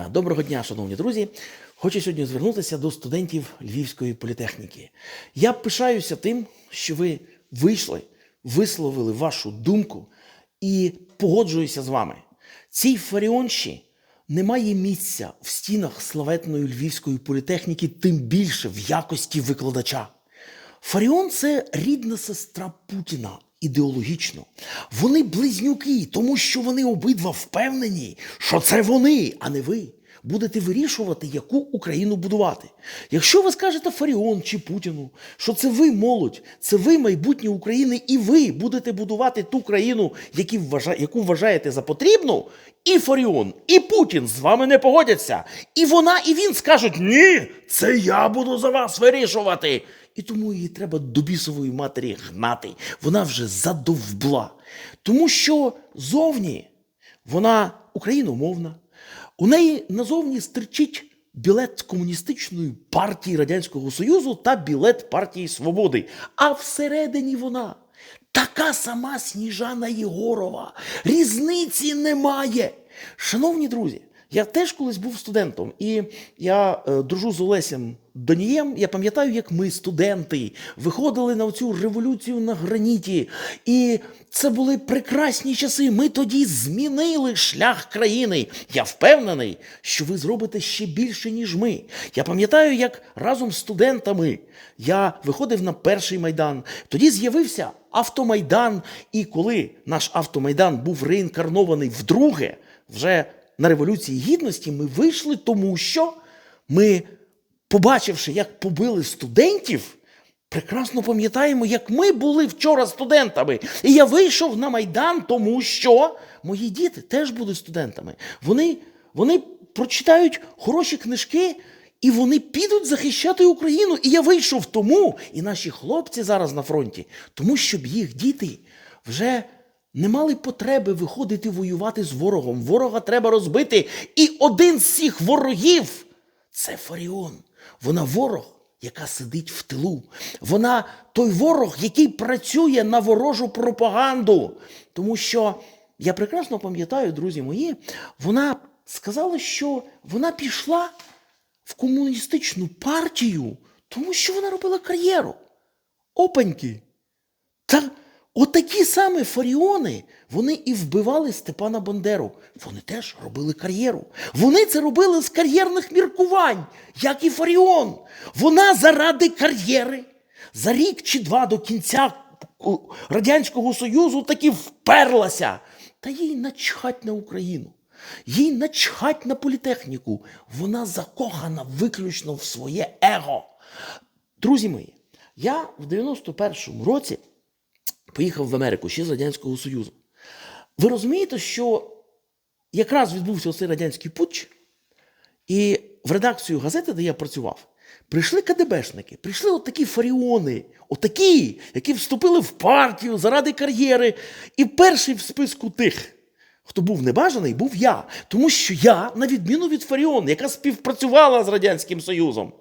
Е, Доброго дня, шановні друзі. Хочу сьогодні звернутися до студентів Львівської політехніки. Я пишаюся тим, що ви вийшли, висловили вашу думку і погоджуюся з вами. Цій фаріонші немає місця в стінах славетної Львівської політехніки, тим більше в якості викладача. Фаріон це рідна сестра Путіна ідеологічно. Вони близнюки, тому що вони обидва впевнені, що це вони, а не ви. Будете вирішувати, яку Україну будувати. Якщо ви скажете Фаріон чи Путіну, що це ви молодь, це ви майбутнє України, і ви будете будувати ту країну, яку вважаєте за потрібну, і Фаріон, і Путін з вами не погодяться. І вона, і він скажуть: ні, це я буду за вас вирішувати. І тому її треба до бісової матері гнати. Вона вже задовбла. Тому що зовні вона україномовна. У неї назовні стирчить білет комуністичної партії Радянського Союзу та білет партії Свободи. А всередині вона така сама Сніжана Єгорова. Різниці немає. Шановні друзі, я теж колись був студентом, і я е, дружу з Олесем Донієм. Я пам'ятаю, як ми, студенти, виходили на цю революцію на граніті. І це були прекрасні часи. Ми тоді змінили шлях країни. Я впевнений, що ви зробите ще більше, ніж ми. Я пам'ятаю, як разом з студентами я виходив на перший майдан. Тоді з'явився автомайдан. І коли наш автомайдан був реінкарнований вдруге, вже на Революції Гідності, ми вийшли, тому що ми, побачивши, як побили студентів, прекрасно пам'ятаємо, як ми були вчора студентами. І я вийшов на Майдан, тому що мої діти теж будуть студентами. Вони, вони прочитають хороші книжки. І вони підуть захищати Україну. І я вийшов тому, і наші хлопці зараз на фронті, тому щоб їх діти вже не мали потреби виходити воювати з ворогом. Ворога треба розбити. І один з цих ворогів це Фаріон. Вона ворог, яка сидить в тилу. Вона той ворог, який працює на ворожу пропаганду. Тому що я прекрасно пам'ятаю, друзі мої, вона сказала, що вона пішла в комуністичну партію, тому що вона робила кар'єру. Опаньки. Та отакі саме фаріони, вони і вбивали Степана Бандеру. Вони теж робили кар'єру. Вони це робили з кар'єрних міркувань, як і Фаріон. Вона заради кар'єри за рік чи два до кінця Радянського Союзу таки вперлася. Та їй начхать на Україну. Їй начхать на політехніку. Вона закохана виключно в своє его. Друзі мої, я в 91-му році поїхав в Америку ще з Радянського Союзу. Ви розумієте, що якраз відбувся цей радянський путч, і в редакцію газети, де я працював, прийшли КДБшники, прийшли отакі фаріони, отакі, які вступили в партію заради кар'єри. І перший в списку тих, хто був небажаний, був я. Тому що я, на відміну від Фаріон, яка співпрацювала з Радянським Союзом,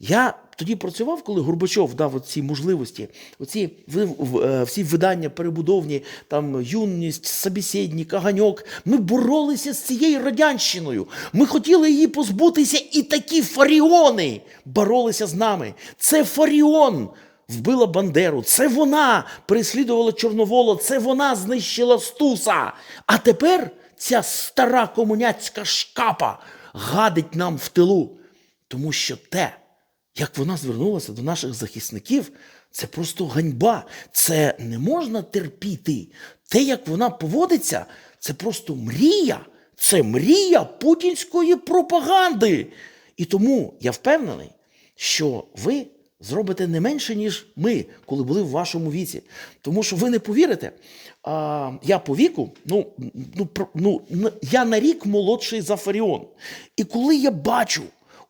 я тоді працював, коли Горбачов дав ці можливості, оці е, всі видання перебудовні, там юність, собеседник, Аганьок. Ми боролися з цією радянщиною. Ми хотіли її позбутися, і такі фаріони боролися з нами. Це Фаріон вбила Бандеру. Це вона переслідувала Чорновола, це вона знищила Стуса. А тепер ця стара комуняцька шкапа гадить нам в тилу. Тому що те, як вона звернулася до наших захисників, це просто ганьба. Це не можна терпіти. Те, як вона поводиться, це просто мрія. Це мрія путінської пропаганди. І тому я впевнений, що ви зробите не менше, ніж ми, коли були в вашому віці. Тому що ви не повірите, а, я по віку, ну, ну, ну, я на рік молодший за Фаріон. І коли я бачу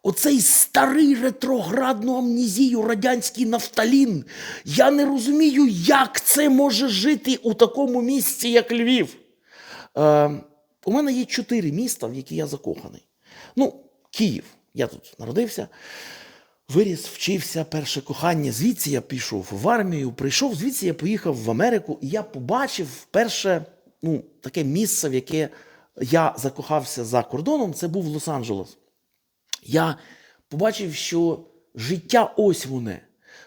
оцей старий ретроградну амнізію радянський нафталін, я не розумію, як це може жити у такому місці, як Львів. Е, у мене є чотири міста, в які я закоханий. Ну, Київ. Я тут народився, виріс, вчився, перше кохання. Звідси я пішов в армію, прийшов, звідси я поїхав в Америку, і я побачив перше ну, таке місце, в яке я закохався за кордоном, це був Лос-Анджелес. Я побачив, що життя ось воне,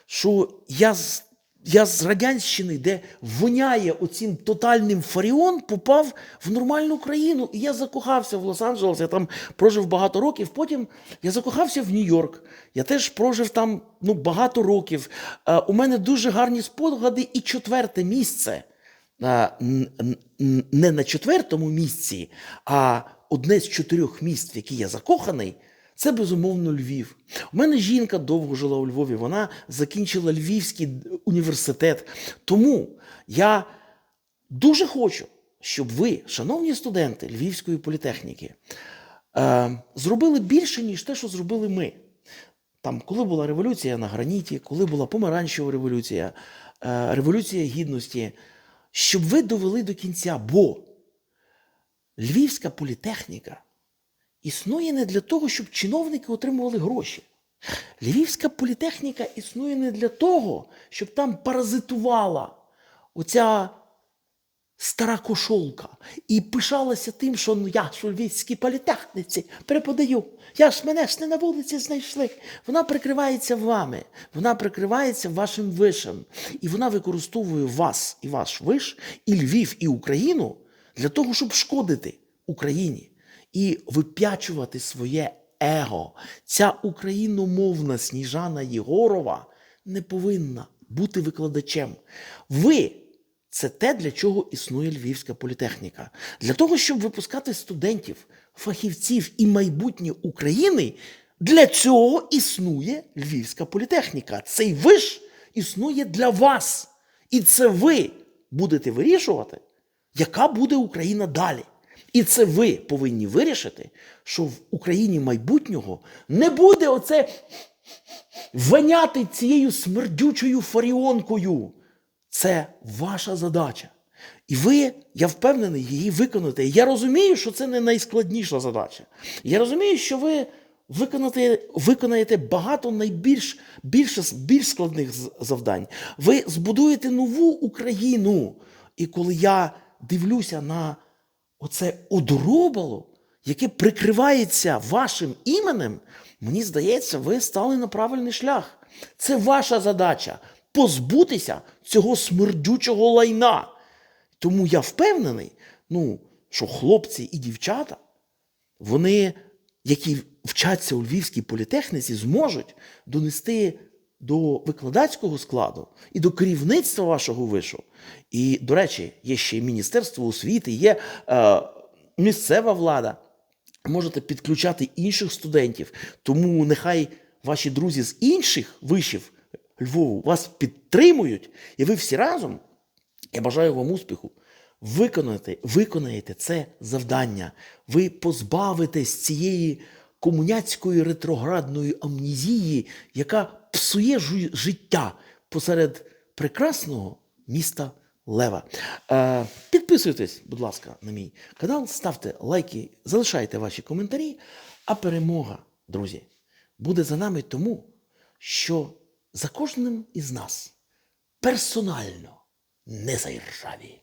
що я з, я з Радянщини, де воняє оцім тотальним фаріон, попав в нормальну країну. І я закохався в Лос-Анджелес, я там прожив багато років. Потім я закохався в Нью-Йорк. Я теж прожив там ну, багато років. Е, у мене дуже гарні спогади. І четверте місце н- не на четвертому місці, а одне з чотирьох місць, в які я закоханий, це безумовно Львів. У мене жінка довго жила у Львові, вона закінчила Львівський університет. Тому я дуже хочу, щоб ви, шановні студенти Львівської політехніки, е, зробили більше, ніж те, що зробили ми. Там, коли була революція на граніті, коли була помаранчева революція, е, революція гідності, щоб ви довели до кінця, бо Львівська політехніка існує не для того, щоб чиновники отримували гроші. Львівська політехніка існує не для того, щоб там паразитувала оця стара кошолка і пишалася тим, що ну, я ж у Львівській політехніці преподаю. Я ж мене ж не на вулиці знайшли. Вона прикривається вами, вона прикривається вашим вишем. І вона використовує вас і ваш виш, і Львів, і Україну для того, щоб шкодити Україні і вип'ячувати своє его. Ця україномовна Сніжана Єгорова не повинна бути викладачем. Ви це те, для чого існує Львівська політехніка. Для того, щоб випускати студентів, фахівців і майбутнє України, для цього існує Львівська політехніка. Цей виш існує для вас. І це ви будете вирішувати, яка буде Україна далі. І це ви повинні вирішити, що в Україні майбутнього не буде оце ваняти цією смердючою фаріонкою. Це ваша задача. І ви, я впевнений, її виконаєте. Я розумію, що це не найскладніша задача. Я розумію, що ви виконаєте, виконаєте багато найбільш більше, більш складних завдань. Ви збудуєте нову Україну. І коли я дивлюся на оце одоробало, яке прикривається вашим іменем, мені здається, ви стали на правильний шлях. Це ваша задача позбутися цього смердючого лайна. Тому я впевнений, ну, що хлопці і дівчата, вони, які вчаться у Львівській політехніці, зможуть донести до викладацького складу і до керівництва вашого вишу. І, до речі, є ще й Міністерство освіти, є е, місцева влада. Можете підключати інших студентів. Тому нехай ваші друзі з інших вишів Львову вас підтримують, і ви всі разом я бажаю вам успіху. Виконайте, виконаєте це завдання. Ви позбавитесь цієї комуняцької ретроградної амнезії, яка псує життя посеред прекрасного міста Лева. Е, підписуйтесь, будь ласка, на мій канал, ставте лайки, залишайте ваші коментарі. А перемога, друзі, буде за нами тому, що за кожним із нас персонально не заіржаві.